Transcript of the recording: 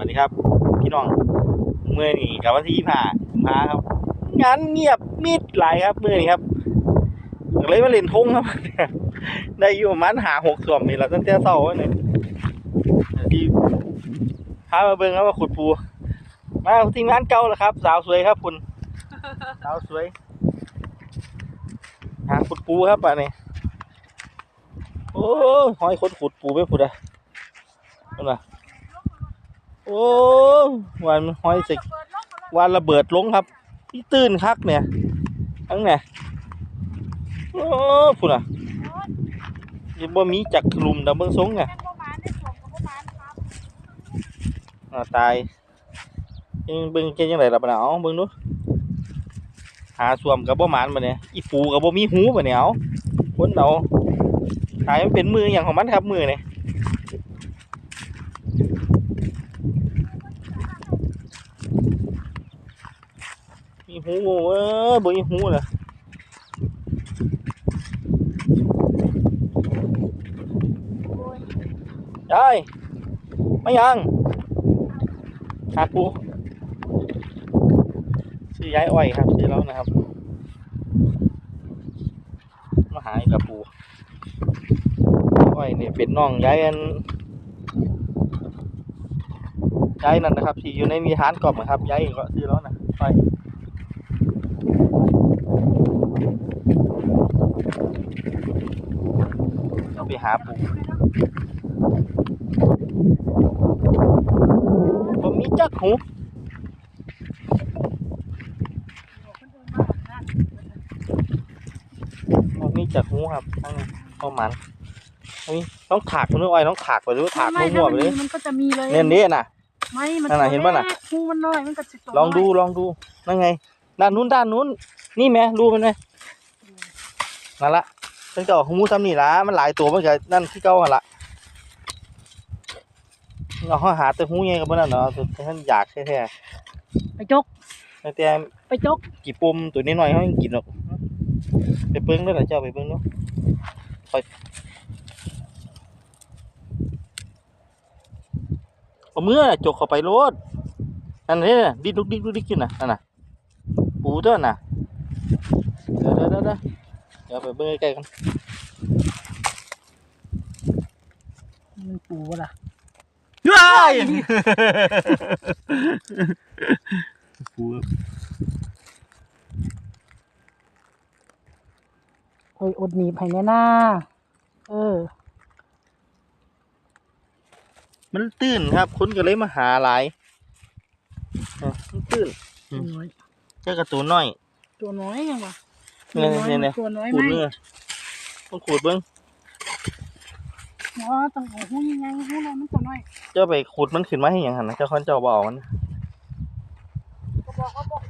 วัสดีครับ พี่น้องเมื่อนี้กับวันที่ยี่ห้ามาครับ งานเงียบมิดหลายครับเมื่อนี้ครับเลยมาเล่นทงครับ ได้อยู่ประมาณหาหกส่วมนี่แหละตั้งแต่เช้าเนี่ยที่พามาเบิ่งครับว่าขุดปูมาทีมงานเก่าแล้วครับ สาวสวยครับคุณสาวสวยหาขุดปูครับป่ะนี่โอ้ยหอยคนขุดปูไปพุดอะนั่นน่ะ โอ้วันหอยสิวันระเบิดลงครับที่ตื้นคักเนี่ยทั้งเนี่ยโอ้พุ่นอะยังบ่มีจักรลุมดับเบิงสงไงอ่าตายยังเบิ่งเก่งยังไงล่ะปะเนาะเบิ่งดูหาสวมกับบ่หมานบัดเนี่ยอีปูกับบ่มีหูบัดเนี่ยเอาคนเอาขายมันเป็นมืออย่างของมันครับมือเนี่ย มีหูเว้ยบ่มีหูเหรอยายไม่ยังหาปูชื่อย้ายอ้อยครับชื่อแล้วนะครับ มาหากับปูอ้อยเนี่ยเป็นน้องย้ายอันย้ายนั่นนะครับที่อยู่ในนิทานกล่อมนะครับย้ายก็ชื่อแล้วนะอ้อย เราไปหาปูผมมีจักหูผมมีจักหูครับทั้งประมาณนี่ต้องถากมันด้วยอ้อยต้องถากไปด้วยถากไม่มั่วๆไปถ้าเลยมันก็จะมีเลยเนี่ยนี่น่ะไม่มันนั่นน่ะเห็นปะน่ะหูมันน้อยมันก็จะตัวลองดูน้ยลองดูนั่นไง ด้านนู้นด้านนู้น นี่แม่รู้มันไหมนั่นละฉันก็เอาหูซ้ำนี่ละมันหลายตัวมันก็นั่นที่เก่าหันละเราหาแต่หูไงกับมันนั่นเนาะแต่ท่านอยากแท้ไปจกๆแต่ไปจกกี่ปุ่มตัวนี้หน่อยเขายังกินหรอกไปเบิ้งด้วยเหรอเจ้าไปเบิ้งด้วยไปเอามือน่ะจกเข้าไปโลดนั่นนี่น่ะดิดลุกดิกลุกดิกขึ้นน่ะนั่นน่ะ ปูตัวน่ะเดี๋ยวเดี๋ยวเดี๋ยวเดี๋ยวเดี๋ยวไปเบิ้งใกล้ๆกันมันปูล่ะว้ายปูโอ้ยอดหนีบให้แน่นาเออ มันตื้นครับคนก็เลยมาหาหลายอะมันตื้นอืมน้อยเจ้าการะตูนน้อย ตัวน้อยยังวะเนี่ยตัวเนี่ยเนี่ยตัวน้อยขูไหดมเนื้อต้องขูดเบิ้งอ๋อต้องเอาหูยังไงหูน้อยมันตัวน้อย เจ้าไปขูดมันขึ้นมาให้หยังหันนะเจ้าคอนเจ้าบเอกมันก็บอกเขาบอกตัวนี้